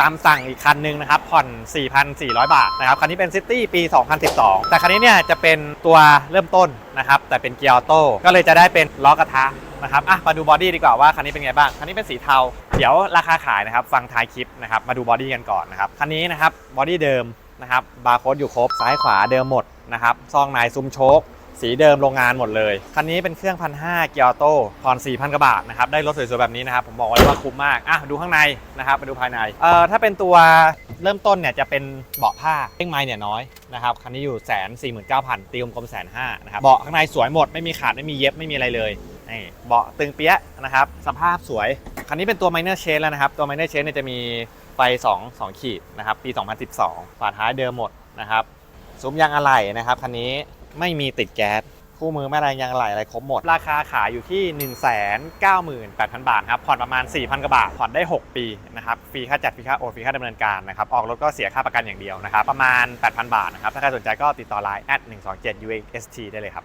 ตามสั่งอีกคันหนึงนะครับ ผ่อน 4,400 บาทนะครับ คันนี้เป็นซิตี้ปี 2012 แต่คันนี้เนี่ยจะเป็นตัวเริ่มต้นนะครับ แต่เป็นเกียร์ออโต้ก็เลยจะได้เป็นล้อกระทะนะครับอะมาดูบอดี้ดีกว่าว่าคันนี้เป็นไงบ้างคันนี้เป็นสีเทา เดี๋ยวราคาขายนะครับ ฟังท้ายคลิปนะครับ มาดูบอดี้กันก่อนนะครับคันนี้นะครับบอดี้เดิมนะครับบาร์โค้ดอยู่ครบซ้ายขวาเดิมหมดนะครับซองในซุ้มโชค สีเดิมโรงงานหมดเลย คันนี้เป็นเครื่องพันห้าเกียร์ออโต้ผ่อน4,000กว่าบาทนะครับ ได้รถสวยๆแบบนี้นะครับ ผมบอกไว้ว่าคุ้มมาก อะ ดูข้างในนะครับมาดูภายใน เอ่อ ถ้าเป็นตัวเริ่มต้นเนี่ยจะเป็นเบาะผ้าเร่งไม้เนี่ยน้อยนะครับ คันนี้อยู่แสนสี่หมื่นเก้าพันตีกลมแสนห้านะครับ เบาะข้างในสวยหมด ไม่มีขาด ไม่มีเย็บ ไม่มีอะไรเลยนี่เบาะตึงเปี้ยนะครับ สภาพสวย คันนี้เป็นตัว minor change แล้วนะครับ ตัว minor change เนี่ยจะมีไฟ2 2ขีดนะครับ ปี 2012 ฝาท้ายเดิมหมดนะครับ ซุ้มยางอะไหล่นะครับ คันนี้ ไม่มีติดแก๊สคู่มือแม่แรงยางไหลอะไรครบหมด ราคาขายอยู่ที่ 1 9 8 0 0 0 บาทครับผ่อนประมาณ 4,000กว่าบาทผ่อนได้ 6 ปีนะครับฟรีค่าจัดฟรีค่าโอนฟรีค่าดำเนินการนะครับออกรถก็เสียค่าประกันอย่างเดียวนะครับประมาณ 8,000 บาทนะครับถ้าใครสนใจก็ติดต่อไลน์ 127 UXT ได้เลยครับ